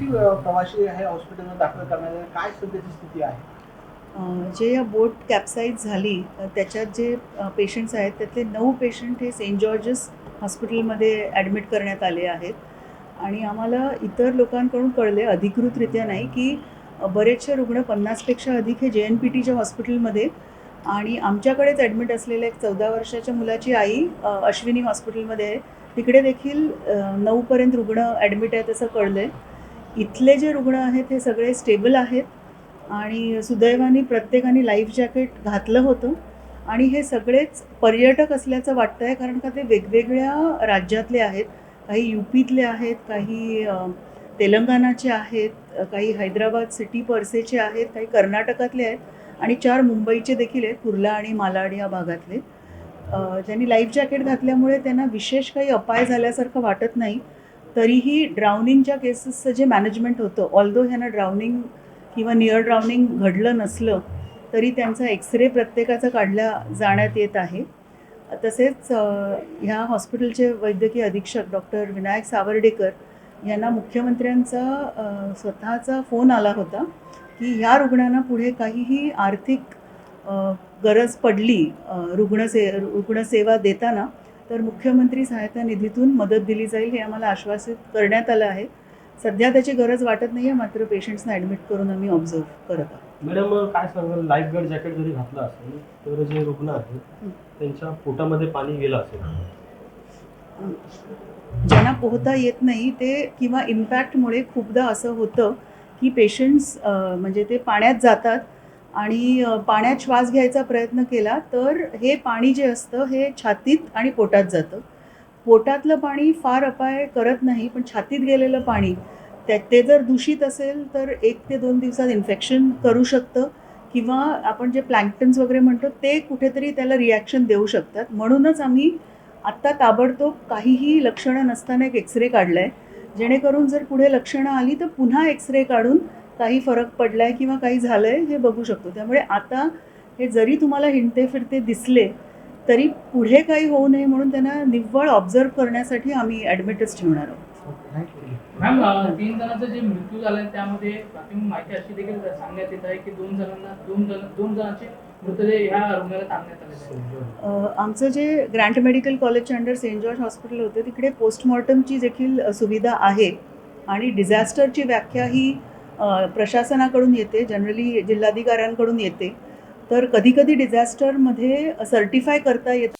किती अ, प्रवासी हे हॉस्पिटलमध्ये दाखल करण्यात काय सध्याची स्थिती आहे? जे या बोट कॅप्साईज झाली त्याच्यात जे पेशंट्स आहेत त्यातले नऊ पेशंट हे सेंट जॉर्जस हॉस्पिटलमध्ये ॲडमिट करण्यात आले आहेत. आणि आम्हाला इतर लोकांकडून कळले अधिकृतरित्या नाही की बरेचसे रुग्ण पन्नासपेक्षा अधिक हे जे एन पी टीच्या हॉस्पिटलमध्ये आणि आमच्याकडेच ॲडमिट असलेल्या एक चौदा वर्षाच्या मुलाची आई अश्विनी हॉस्पिटलमध्ये आहे. तिकडे देखील नऊपर्यंत रुग्ण ॲडमिट आहेत असं कळलं आहे इथले जे रुग्ण आहेत हे सगळे स्टेबल आहेत. आणि सुदैवाने प्रत्येकाने लाईफ जॅकेट घातलं होतं. आणि हे सगळेच पर्यटक असल्याचं वाटतं आहे कारण का ते वेगवेगळ्या राज्यातले आहेत. काही युपीतले आहेत काही तेलंगणाचे आहेत काही हैदराबाद सिटी पर्सेचे आहेत काही कर्नाटकातले आहेत आणि चार मुंबईचे देखील आहेत कुर्ला आणि मालाड या भागातले. ज्यांनी त्यांनी लाईफ जॅकेट घातल्यामुळे त्यांना विशेष काही अपाय झाल्यासारखं वाटत नाही. तरीही ड्राउनिंगच्या केसेसचं जे मॅनेजमेंट होतं ऑल्दो ह्यांना ड्राउनिंग किंवा नियर ड्राउनिंग घडलं नसलं तरी त्यांचा एक्सरे प्रत्येकाचा काढला जाण्यात येत आहे. तसेच ह्या हॉस्पिटलचे वैद्यकीय अधीक्षक डॉक्टर विनायक सावर्डेकर यांना मुख्यमंत्र्यांचा स्वतःचा फोन आला होता की ह्या रुग्णांना पुढे काहीही आर्थिक गरज पडली रुग्णसे रुग्णसेवा देताना तर मुख्यमंत्री सहायता निधीतून मदत दिली जाईल हे आम्हाला आश्वासित करण्यात आलं आहे. सध्या त्याची गरज वाटत नाही आहे मात्र पेशंट्सना ॲडमिट करून आम्ही ऑब्झर्व करत आहोत. मॅडम काय सांगाल? लाईफ गार्ड जॅकेट जरी घातलं असेल तर जे रुग्ण आहेत त्यांच्या पोटामध्ये पाणी गेलं असेल. ज्यांना पोहता येत नाही ते किंवा इम्पॅक्टमुळे खूपदा असं होतं की पेशंट्स म्हणजे ते पाण्यात जातात आणि पाण्यात श्वास घ्यायचा प्रयत्न केला तर हे पाणी जे असतं हे छातीत आणि पोटात जातं. पोटातलं पाणी फार अपाय करत नाही पण छातीत गेलेलं पाणी त्या ते जर दूषित असेल तर एक ते दोन दिवसात इन्फेक्शन करू शकतं किंवा आपण जे प्लँक्टन्स वगैरे म्हणतो ते कुठेतरी त्याला रिॲक्शन देऊ शकतात. म्हणूनच आम्ही आत्ता ताबडतोब काहीही लक्षणं नसताना एक एक्सरे काढला आहे जेणेकरून जर पुढे लक्षणं आली तर पुन्हा एक्सरे काढून काही फरक पडला आहे किंवा काही झालं आहे हे बघू शकतो. त्यामुळे आता हे जरी तुम्हाला हिंडते फिरते दिसले तरी पुढे काही होऊ नये म्हणून त्यांना निव्वळ ऑब्झर्व करण्यासाठी आम्ही ॲडमिटच ठेवणार आहोत. मॅम तीन जणांचा जे मृत्यू झालाय त्यामध्ये प्राथमिक माहिती अशी देखील सांगण्यात येत आहे की दोन जणांना दोन जण दोन जणांचे मृतदेह ह्या अ, आमचं जे ग्रँट मेडिकल कॉलेजच्या अंडर सेंट जॉर्ज हॉस्पिटल होतं तिकडे पोस्टमॉर्टमची देखील सुविधा आहे. आणि डिझॅस्टरची व्याख्या ही प्रशासनाकडून येते जनरली जिल्हाधिकाऱ्यांकडून येते. तर कधीकधी डिझास्टरमध्ये सर्टिफाय करता येतं